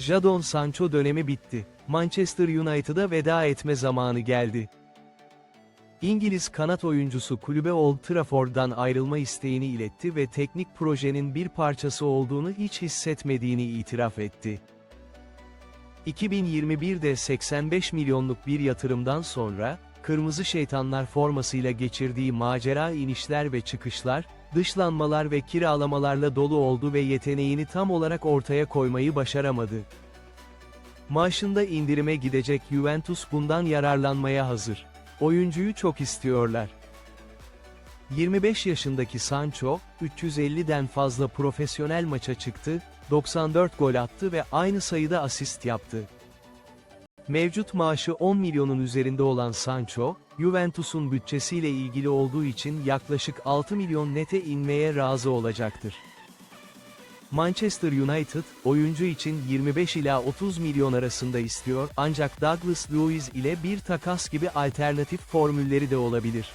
Jadon Sancho dönemi bitti. Manchester United'a veda etme zamanı geldi. İngiliz kanat oyuncusu kulübe Old Trafford'dan ayrılma isteğini iletti ve teknik projenin bir parçası olduğunu hiç hissetmediğini itiraf etti. 2021'de 85 milyonluk bir yatırımdan sonra, Kırmızı Şeytanlar formasıyla geçirdiği macera inişler ve çıkışlar, dışlanmalar ve kiralamalarla dolu oldu ve yeteneğini tam olarak ortaya koymayı başaramadı. Maaşında indirime gidecek Juventus bundan yararlanmaya hazır. Oyuncuyu çok istiyorlar. 25 yaşındaki Sancho, 350'den fazla profesyonel maça çıktı, 94 gol attı ve aynı sayıda asist yaptı. Mevcut maaşı 10 milyonun üzerinde olan Sancho, Juventus'un bütçesiyle ilgili olduğu için yaklaşık 6 milyon nete inmeye razı olacaktır. Manchester United, oyuncu için 25 ila 30 milyon arasında istiyor ancak Douglas Luiz ile bir takas gibi alternatif formülleri de olabilir.